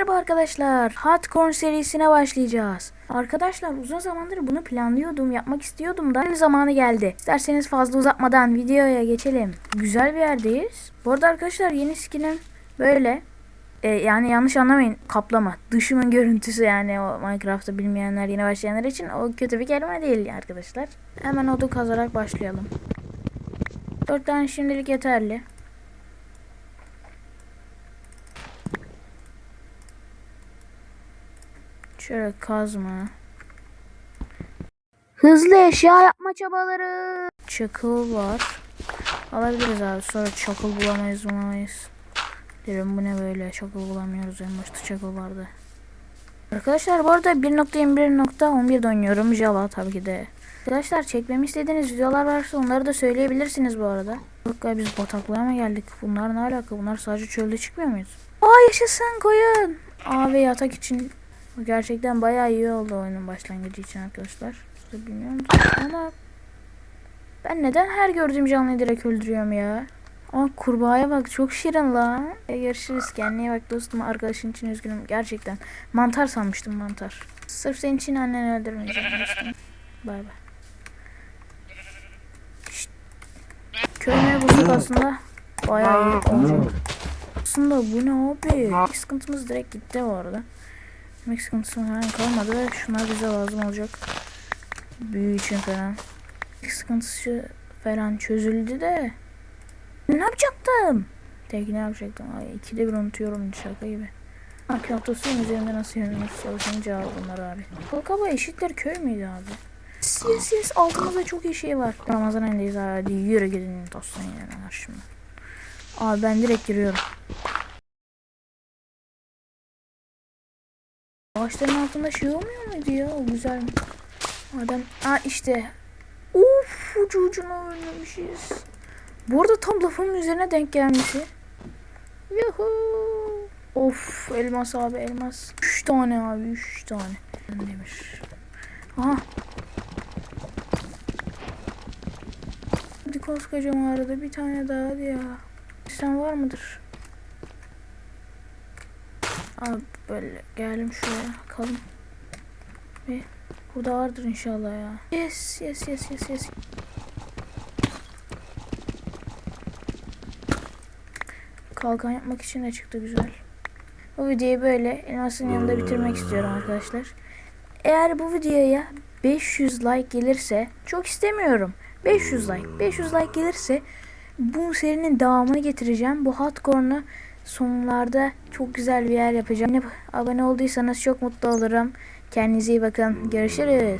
Merhaba arkadaşlar. Hardcore serisine başlayacağız. Arkadaşlar uzun zamandır bunu planlıyordum, yapmak istiyordum da zamanı geldi. İsterseniz fazla uzatmadan videoya geçelim. Güzel bir yerdeyiz. Bu arada arkadaşlar yeni skinim böyle. Ee, yani yanlış anlamayın kaplama. Dışımın görüntüsü yani o Minecraft'ı bilmeyenler yeni başlayanlar için o kötü bir kelime değil arkadaşlar. Hemen odun kazarak başlayalım. 4 tane şimdilik yeterli. Şöyle kazma. Hızlı eşya yapma çabaları. Çakıl var. Alabiliriz abi. Sonra çakıl bulamayız bulamayız. Derim bu ne böyle çakıl bulamıyoruz. En başta çakıl vardı. Arkadaşlar bu arada 1.21.11'de oynuyorum. Java tabii ki de. Arkadaşlar çekmemi istediğiniz videolar varsa onları da söyleyebilirsiniz bu arada. Ya biz bataklığa mı geldik? Bunlar ne alaka? Bunlar sadece çölde çıkmıyor muyuz? Aa yaşasın koyun. Abi yatak için gerçekten bayağı iyi oldu oyunun başlangıcı için arkadaşlar. Siz de bilmiyor musunuz? Ama ben neden her gördüğüm canlıyı direkt öldürüyorum ya? Ama kurbağaya bak çok şirin la. E, görüşürüz kendine bak dostum. Arkadaşın için üzgünüm gerçekten. Mantar sanmıştım mantar. Sırf senin için anneni öldürmeyeceğim dostum. Bay bay. Köyüne bulsak aslında bayağı iyi olacak. Aslında bu ne abi? İlk sıkıntımız direkt gitti bu arada. Yemek sıkıntısı falan kalmadı şunlar bize lazım olacak. Büyü için falan. İlk sıkıntısı falan çözüldü de. Ne yapacaktım? Tek ne yapacaktım? Ay ikide bir unutuyorum şaka gibi. Aklatosuyum üzerinde nasıl yönlenir çalışınca al bunlar abi. Balkaba eşitler köy müydü abi? Yes yes altımızda çok iyi şey var. Ramazan ayındayız hadi yürü gidin dostum yani şimdi. Abi ben direkt giriyorum. Ağaçların altında şey olmuyor muydu ya? O güzel. Adam, aa işte. Uf ucu ucuna oynamışız. Bu arada tam lafımın üzerine denk gelmesi. Yuhu. Of elmas abi elmas. 3 tane abi 3 tane. Demir. Aha. Hadi koskoca mağarada bir tane daha hadi ya. Sen var mıdır? Abi böyle geldim şuraya kalın. Ve burada vardır inşallah ya. Yes yes yes yes yes. Kalkan yapmak için de çıktı güzel. Bu videoyu böyle elmasın yanında bitirmek istiyorum arkadaşlar. Eğer bu videoya 500 like gelirse çok istemiyorum. 500 like. 500 like gelirse bu serinin devamını getireceğim. Bu hardcore'unu sonlarda çok güzel bir yer yapacağım. Abone olduysanız çok mutlu olurum. Kendinize iyi bakın. Görüşürüz.